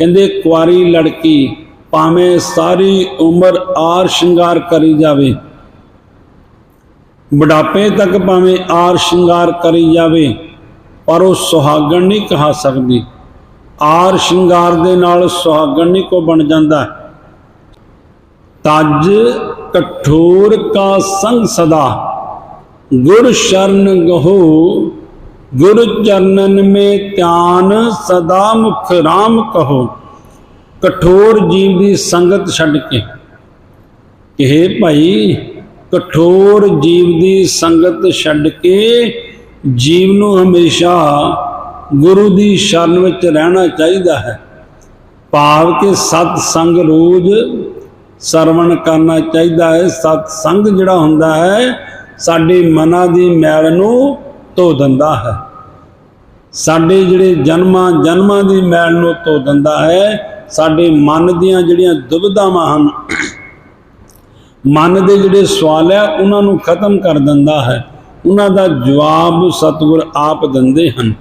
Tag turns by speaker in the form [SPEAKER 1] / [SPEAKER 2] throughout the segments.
[SPEAKER 1] ਕਹਿੰਦੇ, ਕੁਆਰੀ ਲੜਕੀ ਭਾਵੇਂ ਸਾਰੀ ਉਮਰ ਆਰ ਸ਼ਿੰਗਾਰ ਕਰੀ ਜਾਵੇ, ਬੁਢਾਪੇ ਤੱਕ ਭਾਵੇਂ ਆਰ ਸ਼ਿੰਗਾਰ ਕਰੀ ਜਾਵੇ, ਪਰ ਉਹ ਸੁਹਾਗਣ ਨਹੀਂ ਕਹਾ ਸਕਦੀ। ਆਰ ਸ਼ਿੰਗਾਰ ਦੇ ਨਾਲ ਸੁਹਾਗਣ ਨਹੀਂ ਕੋ ਬਣ ਜਾਂਦਾ। ਤਜ ਕਠੋਰ ਕਾ ਸੰਗ ਸਦਾ, ਗੁਰ ਸ਼ਰਨ ਗਹੋ ਗੁਰ ਚਰਨਨ ਮੇ ਧਿਆਨ ਸਦਾ ਮੁਖ ਰਾਮ ਕਹੋ, ਕਠੋਰ ਜੀਵ ਦੀ ਸੰਗਤ ਛੱਡ ਕੇ। ਇਹ ਭਾਈ, ਕਠੋਰ ਜੀਵ ਦੀ ਸੰਗਤ ਛੱਡ ਕੇ ਜੀਵ ਨੂੰ ਹਮੇਸ਼ਾ ਗੁਰੂ ਦੀ ਸ਼ਰਨ ਵਿੱਚ ਰਹਿਣਾ ਚਾਹੀਦਾ ਹੈ। ਭਾਵ ਕਿ ਸਤ ਸੰਗ ਰੋਜ਼ ਸਰਵਣ ਕਰਨਾ ਚਾਹੀਦਾ ਹੈ। ਸਤ ਸੰਗ ਜਿਹੜਾ ਹੁੰਦਾ ਹੈ, ਸਾਡੇ ਮਨਾਂ ਦੀ ਮੈਲ ਨੂੰ ਧੋ ਦਿੰਦਾ ਹੈ। ਸਾਡੇ ਜਿਹੜੇ ਜਨਮਾਂ ਜਨਮਾਂ ਦੀ ਮੈਲ ਨੂੰ ਧੋ ਦਿੰਦਾ ਹੈ। ਸਾਡੇ ਮਨ ਦੀਆਂ ਜਿਹੜੀਆਂ ਦੁਬਿਧਾਵਾਂ ਹਨ, ਮਨ ਦੇ ਜਿਹੜੇ ਸਵਾਲ ਹੈ, ਉਹਨਾਂ ਨੂੰ ਖਤਮ ਕਰ ਦਿੰਦਾ ਹੈ। ਉਹਨਾਂ ਦਾ ਜਵਾਬ ਸਤਿਗੁਰ ਆਪ ਦਿੰਦੇ ਹਨ।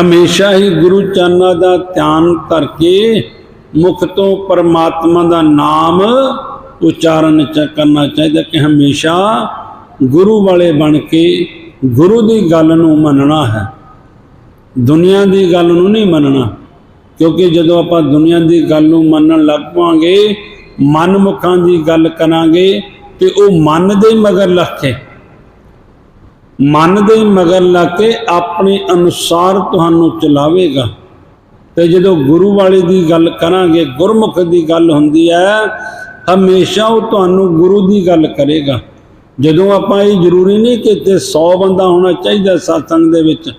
[SPEAKER 1] ਹਮੇਸ਼ਾ ਹੀ ਗੁਰੂ ਚਰਨਾਂ ਦਾ ਧਿਆਨ ਕਰਕੇ ਮੁਖ ਤੋਂ ਪਰਮਾਤਮਾ ਦਾ ਨਾਮ ਉਚਾਰਨ ਚ ਕਰਨਾ ਚਾਹੀਦਾ ਕਿ ਹਮੇਸ਼ਾ ਗੁਰੂ ਵਾਲੇ ਬਣ ਕੇ ਗੁਰੂ ਦੀ ਗੱਲ ਨੂੰ ਮੰਨਣਾ ਹੈ। ਦੁਨੀਆ ਦੀ ਗੱਲ ਨੂੰ ਨਹੀਂ ਮੰਨਣਾ, ਕਿਉਂਕਿ ਜਦੋਂ ਆਪਾਂ ਦੁਨੀਆ ਦੀ ਗੱਲ ਨੂੰ ਮੰਨਣ ਲੱਗ ਪਾਂਗੇ ਮਨਮੁਖਾਂ ਦੀ ਗੱਲ ਕਰਾਂਗੇ, ਤੇ ਉਹ ਮਨ ਦੇ ਮਗਰ ਲੱਗ ਕੇ, ਮਨ ਦੇ ਮਗਰ ਲੱਗ ਕੇ ਆਪਣੇ ਅਨੁਸਾਰ ਤੁਹਾਨੂੰ ਚਲਾਵੇਗਾ। ਤੇ ਜਦੋਂ ਗੁਰੂ ਵਾਲੇ ਦੀ ਗੱਲ ਕਰਾਂਗੇ, ਗੁਰਮੁਖ ਦੀ ਗੱਲ ਹੁੰਦੀ ਹੈ, ਹਮੇਸ਼ਾ ਉਹ ਤੁਹਾਨੂੰ ਗੁਰੂ ਦੀ ਗੱਲ ਕਰੇਗਾ। ਜਦੋਂ ਆਪਾਂ ਇਹ ਜ਼ਰੂਰੀ ਨਹੀਂ ਕਿ ਤੇ 100 ਬੰਦਾ ਹੋਣਾ ਚਾਹੀਦਾ ਸਤਸੰਗ ਦੇ ਵਿੱਚ,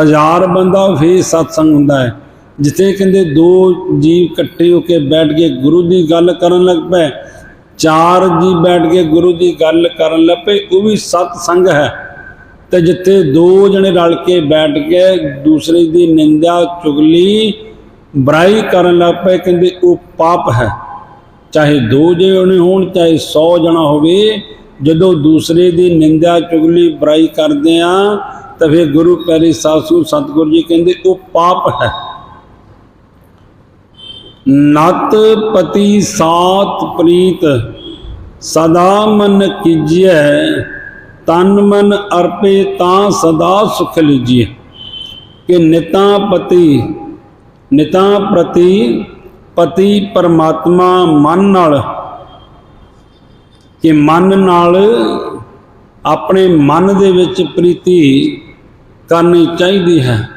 [SPEAKER 1] ਹਜ਼ਾਰ ਬੰਦਾ ਫੇਰ ਸਤਸੰਗ ਹੁੰਦਾ ਹੈ। ਜਿੱਥੇ ਕਹਿੰਦੇ ਦੋ ਜੀਵ ਇਕੱਠੇ ਹੋ ਕੇ ਬੈਠ ਕੇ ਗੁਰੂ ਦੀ ਗੱਲ ਕਰਨ ਲੱਗ ਪਏ, ਚਾਰ ਜੀ ਬੈਠ ਕੇ ਗੁਰੂ ਦੀ ਗੱਲ ਕਰਨ ਲੱਗ ਪਏ, ਉਹ ਵੀ ਸਤਸੰਗ ਹੈ। ਤੇ ਜਿੱਥੇ ਦੋ ਜਣੇ ਰਲ ਕੇ ਬੈਠ ਕੇ ਦੂਸਰੇ ਦੀ ਨਿੰਦਿਆ ਚੁਗਲੀ, ਬੁਰਾਈ ਕਰਨ ਲੱਗ ਪਏ, ਕਹਿੰਦੇ ਉਹ ਪਾਪ ਹੈ। ਚਾਹੇ ਦੋ ਜਣੇ ਹੋਣ, ਚਾਹੇ 100 ਜਣਾ ਹੋਵੇ ਜਦੋਂ ਦੂਸਰੇ ਦੀ ਨਿੰਦਿਆ ਚੁਗਲੀ ਬੁਰਾਈ ਕਰਦੇ ਆ, ਤਾਂ ਫਿਰ ਗੁਰੂ ਪੈਰੀ ਸਾਸੂ ਸਤਿਗੁਰੂ ਜੀ ਕਹਿੰਦੇ, ਉਹ ਪਾਪ ਹੈ। ਨਤ ਪਤੀ ਸਾਤ ਪ੍ਰੀਤ, ਸਦਾ ਮਨ ਕੀਜੀਐ, ਤਨ ਮਨ ਅਰਪੇ ਤਾਂ ਸਦਾ ਸੁਖ ਲੀਜੀਐ। ਕਿ ਨਿਤਾ ਪਤੀ, ਨਿਤਾ ਪ੍ਰਤੀ, ਪਤੀ ਪਰਮਾਤਮਾ ਮਨ ਨਾਲ ਕਿ ਮਨ ਨਾਲ ਆਪਣੇ ਮਨ ਦੇ ਵਿੱਚ ਪ੍ਰੀਤੀ ਕਰਨੀ ਚਾਹੀਦੀ ਹੈ।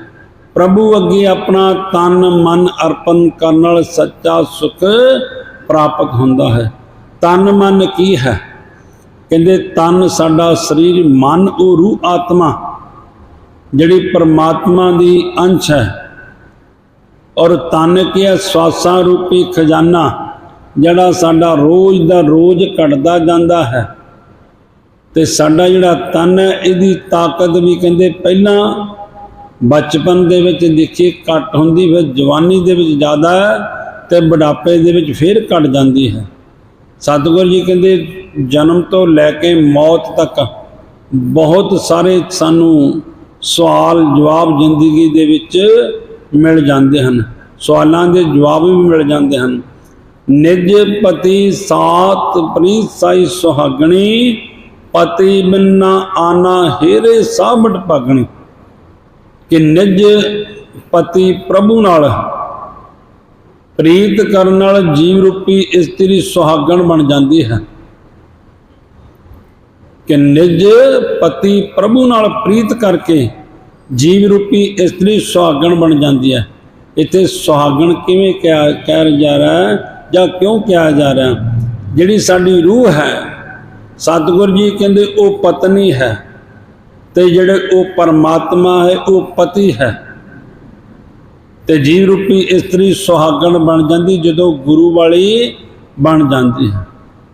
[SPEAKER 1] ਪ੍ਰਭੂ ਅੱਗੇ ਆਪਣਾ ਤਨ, ਮਨ ਅਰਪਣ ਕਰਨ ਨਾਲ ਸੱਚਾ ਸੁਖ ਪ੍ਰਾਪਤ ਹੁੰਦਾ ਹੈ। ਤਨ, ਮਨ ਕੀ ਹੈ? ਕਹਿੰਦੇ ਤਨ ਸਾਡਾ ਸਰੀਰ, ਮਨ, ਉਹ ਰੂਹ, ਆਤਮਾ, ਜਿਹੜੀ ਪਰਮਾਤਮਾ ਦੀ ਅੰਸ਼ ਹੈ। ਔਰ ਤਨ ਕੀ ਹੈ ਸਵਾਸਾਂ ਰੂਪੀ ਖਜ਼ਾਨਾ। ਜਿਹੜਾ ਸਾਡਾ ਰੋਜ਼ ਦਾ ਰੋਜ਼ ਘਟਦਾ ਜਾਂਦਾ ਹੈ ਤੇ ਸਾਡਾ ਜਿਹੜਾ ਤਨ ਹੈ, ਇਹਦੀ ਤਾਕਤ ਵੀ ਕਹਿੰਦੇ ਪਹਿਲਾਂ ਬਚਪਨ ਦੇ ਵਿੱਚ ਦੇਖੀ ਘੱਟ ਹੁੰਦੀ ਫਿਰ ਜਵਾਨੀ ਦੇ ਵਿੱਚ ਜ਼ਿਆਦਾ ਹੈ ਤੇ ਬੁਢਾਪੇ ਦੇ ਵਿੱਚ ਫਿਰ ਘਟ ਜਾਂਦੀ ਹੈ। ਸਤਿਗੁਰੂ ਜੀ ਕਹਿੰਦੇ ਜਨਮ ਤੋਂ ਲੈ ਕੇ ਮੌਤ ਤੱਕ ਬਹੁਤ ਸਾਰੇ ਸਾਨੂੰ ਸਵਾਲ ਜਵਾਬ ਜ਼ਿੰਦਗੀ ਦੇ ਵਿੱਚ ਮਿਲ ਜਾਂਦੇ ਹਨ। ਸਵਾਲਾਂ ਦੇ ਜਵਾਬ ਵੀ ਮਿਲ ਜਾਂਦੇ ਹਨ। ਨਿਜ ਪਤੀ ਸਾਤ ਪ੍ਰੀਤ ਸਾਈ ਸੁਹਾਗਣੀ, ਪਤੀ ਬਿਨਾ ਆਨਾ ਹੀਰੇ ਸਾਬਟ ਪਗਣੀ ਕਿ ਨਿਜ ਪਤੀ ਪ੍ਰਭੂ ਨਾਲ ਪ੍ਰੀਤ ਕਰਨ ਨਾਲ ਜੀਵ ਰੂਪੀ ਇਸਤਰੀ ਸੁਹਾਗਣ ਬਣ ਜਾਂਦੀ ਹੈ। ਕਿ ਨਿਜ ਪਤੀ ਪ੍ਰਭੂ ਨਾਲ ਪ੍ਰੀਤ ਕਰਕੇ ਜੀਵ ਰੂਪੀ ਇਸਤਰੀ ਸੁਹਾਗਣ ਬਣ ਜਾਂਦੀ ਹੈ। ਇੱਥੇ ਸੁਹਾਗਣ ਕਿਵੇਂ ਕਿਹਾ ਕਹਿ ਜਾ ਰਿਹਾ ਹੈ? ਜਾਂ ਕਿਉਂ ਕਿਹਾ ਜਾ ਰਿਹਾ? ਜਿਹੜੀ ਸਾਡੀ ਰੂਹ ਹੈ, ਸਤਿਗੁਰੂ ਜੀ ਕਹਿੰਦੇ ਉਹ ਪਤਨੀ ਹੈ ਤੇ ਜਿਹੜੇ ਉਹ ਪਰਮਾਤਮਾ ਹੈ, ਉਹ ਪਤੀ ਹੈ। ਤੇ ਜੀਵ ਰੂਪੀ ਇਸਤਰੀ ਸੁਹਾਗਣ ਬਣ ਜਾਂਦੀ ਜਦੋਂ ਗੁਰੂ ਵਾਲੀ ਬਣ ਜਾਂਦੀ ਹੈ।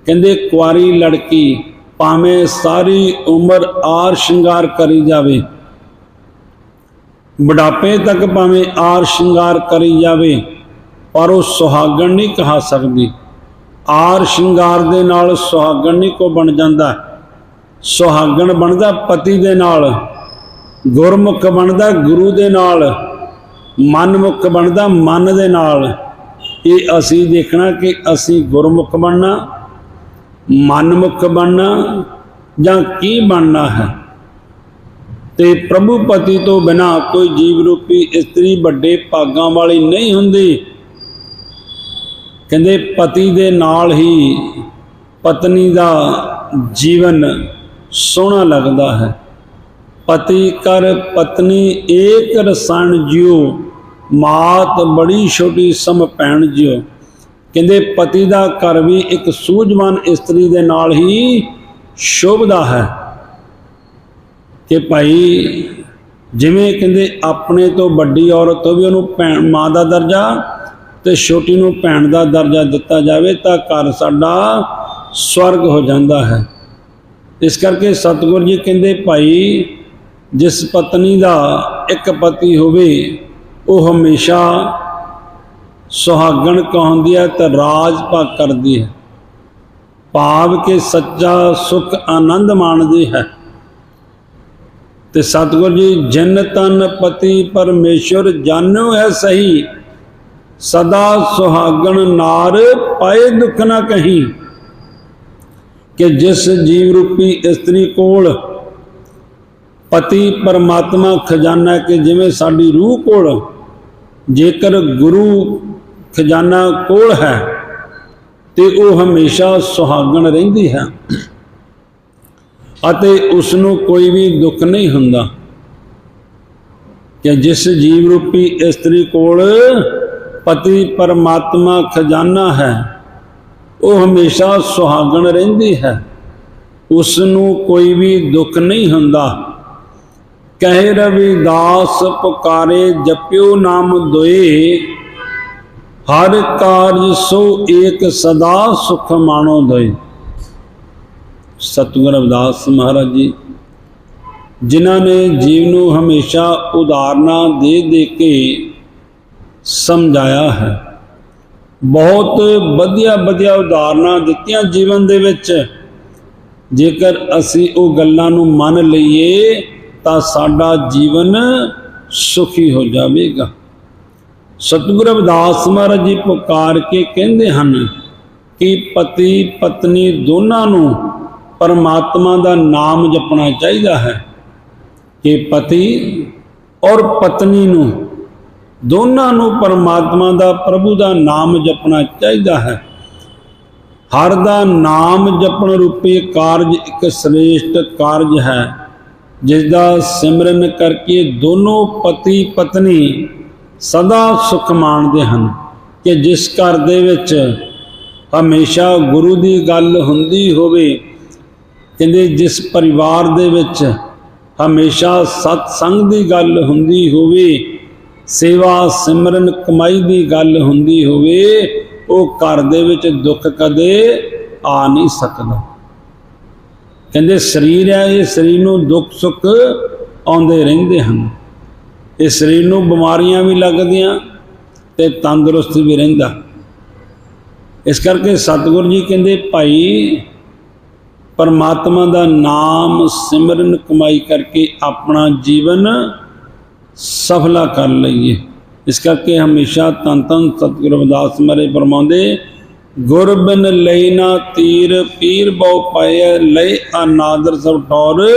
[SPEAKER 1] ਕਹਿੰਦੇ ਕੁਆਰੀ ਲੜਕੀ ਭਾਵੇਂ ਸਾਰੀ ਉਮਰ ਆਰ ਸ਼ਿੰਗਾਰ ਕਰੀ ਜਾਵੇ, ਬੁਢਾਪੇ ਤੱਕ ਭਾਵੇਂ ਆਰ ਸ਼ਿੰਗਾਰ ਕਰੀ ਜਾਵੇ ਪਰ ਉਹ ਸੁਹਾਗਣ ਨਹੀਂ ਕਹਾ ਸਕਦੀ। ਆਰ ਸ਼ਿੰਗਾਰ ਦੇ ਨਾਲ ਸੁਹਾਗਣ ਨਹੀਂ ਕੋ ਬਣ ਜਾਂਦਾ। ਸੁਹਾਗਣ ਬਣਦਾ ਪਤੀ ਦੇ ਨਾਲ, ਗੁਰਮੁਖ ਬਣਦਾ ਗੁਰੂ ਦੇ ਨਾਲ ਮਨ ਮੁਖ ਬਣਦਾ ਮਨ ਦੇ ਨਾਲ। ਇਹ ਅਸੀਂ ਦੇਖਣਾ ਕਿ ਅਸੀਂ ਗੁਰਮੁਖ ਬਣਨਾ, ਮਨਮੁਖ ਬਣਨਾ ਜਾਂ ਕੀ ਬਣਨਾ ਹੈ। ਤੇ ਪ੍ਰਭੂ ਪਤੀ ਤੋਂ ਬਿਨਾ ਕੋਈ ਜੀਵ ਰੂਪੀ ਇਸਤਰੀ ਵੱਡੇ ਭਾਗਾਂ ਵਾਲੀ ਨਹੀਂ ਹੁੰਦੀ। ਕਹਿੰਦੇ ਪਤੀ ਦੇ ਨਾਲ ਹੀ ਪਤਨੀ ਦਾ ਜੀਵਨ ਸੋਹਣਾ ਲੱਗਦਾ ਹੈ। ਪਤੀ ਕਰ ਪਤਨੀ ਏਕ ਰਸਣ ਜਿਉ, ਮਾਤ ਬੜੀ ਛੋਟੀ ਸਮ ਭੈਣ ਜਿਉ। ਕਹਿੰਦੇ ਪਤੀ ਦਾ ਘਰ ਵੀ ਇੱਕ ਸੂਝਵਾਨ ਇਸਤਰੀ ਦੇ ਨਾਲ ਹੀ ਸ਼ੋਭਦਾ ਹੈ। ਕਿ ਭਾਈ ਜਿਵੇਂ ਕਹਿੰਦੇ ਆਪਣੇ ਤੋਂ ਵੱਡੀ ਔਰਤ ਤੋਂ ਵੀ ਉਹਨੂੰ ਭੈਣ ਮਾਂ ਦਾ ਦਰਜਾ ਤੇ ਛੋਟੀ ਨੂੰ ਭੈਣ ਦਾ ਦਰਜਾ ਦਿੱਤਾ ਜਾਵੇ ਤਾਂ ਘਰ ਸਾਡਾ ਸਵਰਗ ਹੋ ਜਾਂਦਾ ਹੈ। ਇਸ ਕਰਕੇ ਸਤਿਗੁਰੂ ਜੀ ਕਹਿੰਦੇ, ਭਾਈ, ਜਿਸ ਪਤਨੀ ਦਾ ਇੱਕ ਪਤੀ ਹੋਵੇ, ਉਹ ਹਮੇਸ਼ਾ ਸੁਹਾਗਣ ਕਹਾਉਂਦੀ ਹੈ ਤੇ ਰਾਜ ਭਾ ਕਰਦੀ ਹੈ। ਭਾਵ ਕਿ ਸੱਚਾ ਸੁਖ ਆਨੰਦ ਮਾਣਦੀ ਹੈ। ਤੇ ਸਤਿਗੁਰੂ ਜੀ, ਜਿਨ ਤਨ ਪਤੀ ਪਰਮੇਸ਼ਰ, ਜਾਣੋ ਹੈ ਸਹੀ ਸਦਾ ਸੁਹਾਗਣ ਨਾਰ ਪਾਏ ਦੁੱਖ ਨਾ ਕਹੀਂ। ਕਿ ਜਿਸ ਜੀਵ ਰੂਪੀ ਇਸਤਰੀ ਕੋਲ ਪਤੀ ਪਰਮਾਤਮਾ ਖਜ਼ਾਨਾ ਕਿ ਜਿਵੇਂ ਸਾਡੀ ਰੂਹ ਕੋਲ, ਜੇਕਰ ਗੁਰੂ ਖਜ਼ਾਨਾ ਕੋਲ ਹੈ, ਤੇ ਉਹ ਹਮੇਸ਼ਾ ਸੁਹਾਗਣ ਰਹਿੰਦੀ ਹੈ। ਅਤੇ ਉਸ ਨੂੰ ਕੋਈ ਵੀ ਦੁੱਖ ਨਹੀਂ ਹੁੰਦਾ। ਕਿ ਜਿਸ ਜੀਵ ਰੂਪੀ ਇਸਤਰੀ ਕੋਲ ਪਤੀ ਪਰਮਾਤਮਾ ਖਜ਼ਾਨਾ ਹੈ, ਉਹ ਹਮੇਸ਼ਾ ਸੁਹਾਗਣ ਰਹਿੰਦੀ ਹੈ। ਉਸ ਨੂੰ ਕੋਈ ਵੀ ਦੁੱਖ ਨਹੀਂ ਹੁੰਦਾ। ਕਹਿ ਰਵਿਦਾਸ ਪੁਕਾਰੇ ਜਪਿਓ ਨਾਮ ਦੋਏ। ਹਰ ਕਾਰਜ ਸੋ ਏਕ ਸਦਾ ਸੁਖ ਮਾਣੋ ਦੋਏ। ਸਤਿਗੁਰ ਰਵਿਦਾਸ ਮਹਾਰਾਜ ਜੀ, ਜਿਨ੍ਹਾਂ ਨੇ ਜੀਵ ਨੂੰ ਹਮੇਸ਼ਾ ਉਦਾਹਰਨਾਂ ਦੇ ਦੇ ਕੇ ਸਮਝਾਇਆ ਹੈ। ਬਹੁਤ ਵਧੀਆ ਵਧੀਆ ਉਦਾਹਰਨਾਂ ਦਿੱਤੀਆਂ ਜੀਵਨ ਦੇ ਵਿੱਚ। ਜੇਕਰ ਅਸੀਂ ਉਹ ਗੱਲਾਂ ਨੂੰ ਮੰਨ ਲਈਏ, ਤਾਂ ਸਾਡਾ ਜੀਵਨ ਸੁਖੀ ਹੋ ਜਾਵੇਗਾ। ਸਤਿਗੁਰ ਅਵਦਾਸ ਮਹਾਰਾਜ ਜੀ ਪੁਕਾਰ ਕੇ ਕਹਿੰਦੇ ਹਨ ਕਿ ਪਤੀ, ਪਤਨੀ ਦੋਨਾਂ ਨੂੰ ਪਰਮਾਤਮਾ ਦਾ ਨਾਮ ਜਪਣਾ ਚਾਹੀਦਾ ਹੈ। ਕਿ ਪਤੀ ਔਰ ਪਤਨੀ ਨੂੰ ਦੋਨਾਂ ਨੂੰ ਪਰਮਾਤਮਾ ਦਾ, ਪ੍ਰਭੂ ਦਾ ਨਾਮ ਜਪਣਾ ਚਾਹੀਦਾ ਹੈ। ਹਰ ਦਾ ਨਾਮ ਜਪਣ ਰੂਪੇ ਕਾਰਜ ਇੱਕ ਸ੍ਰੇਸ਼ਟ ਕਾਰਜ ਹੈ, ਜਿਸ ਦਾ ਸਿਮਰਨ ਕਰਕੇ ਦੋਨੋਂ ਪਤੀ ਪਤਨੀ ਸਦਾ ਸੁਖ ਮਾਣਦੇ ਹਨ ਕਿ ਜਿਸ ਘਰ ਦੇ ਵਿੱਚ ਹਮੇਸ਼ਾ ਗੁਰੂ ਦੀ ਗੱਲ ਹੁੰਦੀ ਹੋਵੇ, ਕਹਿੰਦੇ ਜਿਸ ਪਰਿਵਾਰ ਦੇ ਵਿੱਚ ਹਮੇਸ਼ਾ ਸਤ ਸੰਗ ਦੀ ਗੱਲ ਹੁੰਦੀ ਹੋਵੇ ਸੇਵਾ ਸਿਮਰਨ ਕਮਾਈ ਦੀ ਗੱਲ ਹੁੰਦੀ ਹੋਵੇ, ਉਹ ਘਰ ਦੇ ਵਿੱਚ ਦੁੱਖ ਕਦੇ ਆ ਨਹੀਂ ਸਕਦਾ। ਕਹਿੰਦੇ ਸਰੀਰ ਹੈ, ਇਹ ਸਰੀਰ ਨੂੰ ਦੁੱਖ ਸੁੱਖ ਆਉਂਦੇ ਰਹਿੰਦੇ ਹਨ। ਇਹ ਸਰੀਰ ਨੂੰ ਬਿਮਾਰੀਆਂ ਵੀ ਲੱਗਦੀਆਂ ਤੇ ਤੰਦਰੁਸਤ ਵੀ ਰਹਿੰਦਾ। ਇਸ ਕਰਕੇ ਸਤਿਗੁਰੂ ਜੀ ਕਹਿੰਦੇ, ਭਾਈ, ਪਰਮਾਤਮਾ ਦਾ ਨਾਮ ਸਿਮਰਨ ਕਮਾਈ ਕਰਕੇ ਆਪਣਾ ਜੀਵਨ ਸਫਲਾ ਕਰ ਲਈਏ। ਇਸ ਕਰਕੇ ਹਮੇਸ਼ਾ ਤਨ ਤਨ ਸਤਿਗੁਰੂ ਰਵਿਦਾਸ ਮਰੇ ਫਰਮਾਉਂਦੇ, ਗੁਰ ਬਿਨ ਲਈ ਨਾ ਤੀਰ, ਪੀਰ ਬਹੁ ਪਾਏ ਲੈ ਅਨਾਦਰ ਸਭ ਠੌਰ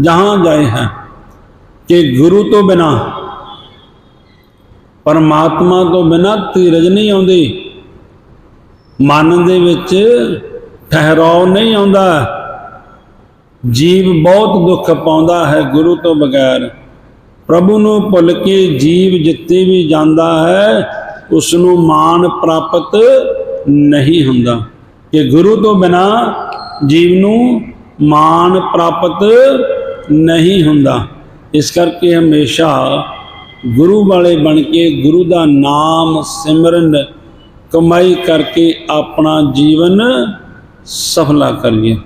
[SPEAKER 1] ਜਹਾਂ ਜਾਏ ਹੈ। ਕਿ ਗੁਰੂ ਤੋਂ ਬਿਨਾ, ਪਰਮਾਤਮਾ ਤੋਂ ਬਿਨਾ ਧੀਰਜ ਨਹੀਂ ਆਉਂਦੀ। ਮਨ ਦੇ ਵਿੱਚ ਠਹਿਰਾਉ ਨਹੀਂ ਆਉਂਦਾ। ਜੀਵ ਬਹੁਤ ਦੁੱਖ ਪਾਉਂਦਾ ਹੈ ਗੁਰੂ ਤੋਂ ਬਗੈਰ। ਪ੍ਰਭੂ ਨੂੰ ਭੁੱਲ ਕੇ ਜੀਵ ਜਿੱਤੇ ਵੀ ਜਾਂਦਾ ਹੈ ਉਸ ਨੂੰ ਮਾਨ ਪ੍ਰਾਪਤ ਨਹੀਂ ਹੁੰਦਾ। ਕਿ ਗੁਰੂ ਤੋਂ ਬਿਨਾ ਜੀਵ ਨੂੰ ਮਾਨ ਪ੍ਰਾਪਤ ਨਹੀਂ ਹੁੰਦਾ। ਇਸ ਕਰਕੇ ਹਮੇਸ਼ਾ ਗੁਰੂ ਵਾਲੇ ਬਣ ਕੇ ਗੁਰੂ ਦਾ ਨਾਮ ਸਿਮਰਨ, ਕਮਾਈ ਕਰਕੇ ਆਪਣਾ ਜੀਵਨ ਸਫਲਾ ਕਰੀਏ।